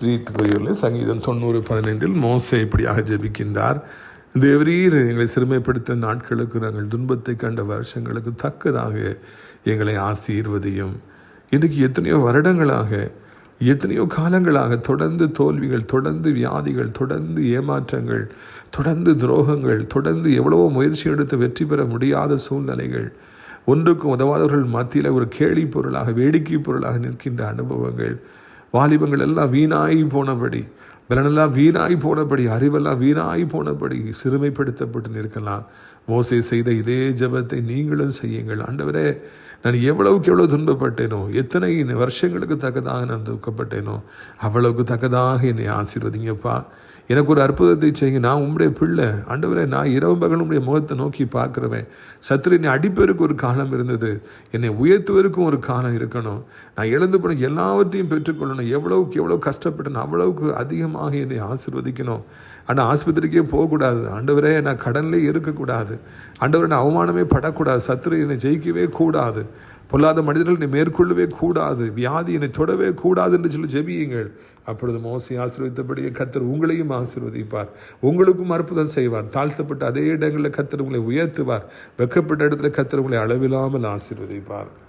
பிரியத்துக்குரியவர்களே சங்கீதம் தொண்ணூறு பதினைந்தில் மோசை இப்படியாக ஜெபிக்கின்றார். தேவரீர் எங்களை சிறுமைப்படுத்த நாட்களுக்கு நாங்கள் துன்பத்தை கண்ட வருஷங்களுக்கு தக்கதாக எங்களை ஆசீர்வதியும். இன்றைக்கு எத்தனையோ வருடங்களாக எத்தனையோ காலங்களாக தொடர்ந்து தோல்விகள் தொடர்ந்து வியாதிகள் தொடர்ந்து ஏமாற்றங்கள் தொடர்ந்து துரோகங்கள் தொடர்ந்து எவ்வளவோ முயற்சி எடுத்து வெற்றி பெற முடியாத சூழ்நிலைகள் ஒன்றுக்கும் உதவாதவர்கள் மத்தியில் ஒரு கேலி பொருளாக வேடிக்கை பொருளாக நிற்கின்ற அனுபவங்கள் வாலிபங்கள் எல்லாம் வீணாகி போனபடி பலனெல்லாம் வீணாய் போனபடி அறிவெல்லாம் வீணாய் போனபடி சிறுமைப்படுத்தப்பட்டு நிற்கலாம். மோசை செய்த இதே ஜெபத்தை நீங்களும் செய்யுங்கள். ஆண்டவரே நான் எவ்வளவுக்கு எவ்வளோ துன்பப்பட்டேனோ எத்தனை வருஷங்களுக்கு தக்கதாக நான் துக்கப்பட்டேனோ அவ்வளவுக்கு தக்கதாக என்னை ஆசீர்வதிங்கப்பா. எனக்கு ஒரு அற்புதத்தை செய்யுங்க. நான் உம்முடைய பிள்ளை. ஆண்டவரே நான் இரவு பகல் உடைய முகத்தை நோக்கி பார்க்குறவன். சத்துரு என்னை அடிப்பதற்கு ஒரு காலம் இருந்தது. என்னை உயர்த்துவதற்கும் ஒரு காலம் இருக்கணும். நான் இழந்து போன எல்லாவற்றையும் பெற்றுக்கொள்ளணும். எவ்வளவுக்கு எவ்வளோ கஷ்டப்பட்டேன் அவ்வளவுக்கு அதிகமாக என்னை ஆசீர்வதிக்கணும். ஆனால் ஆஸ்பத்திரிக்கே போகக்கூடாது. ஆண்டவரே நான் கடன்லேயே இருக்கக்கூடாது. ஆண்டவரே நான் அவமானமே படக்கூடாது. சத்துரு என்னை ஜெயிக்கவே கூடாது. பொல்லாத மனிதர்கள் என்னை மேற்கொள்ளவே கூடாது வியாதி என்னை தொடவே கூடாது என்று சொல்லி ஜெபியுங்கள். அப்பொழுது மோசி ஆசீர்வதித்தபடியே கத்தர் உங்களையும் ஆசீர்வதிப்பார். உங்களுக்கும் அற்புதம் செய்வார். தாழ்த்தப்பட்ட அதே இடங்களில் கத்தர் உங்களை உயர்த்துவார். வெக்கப்பட்ட இடத்துல கத்தர் உங்களை அளவில்லாமல் ஆசீர்வதிப்பார்.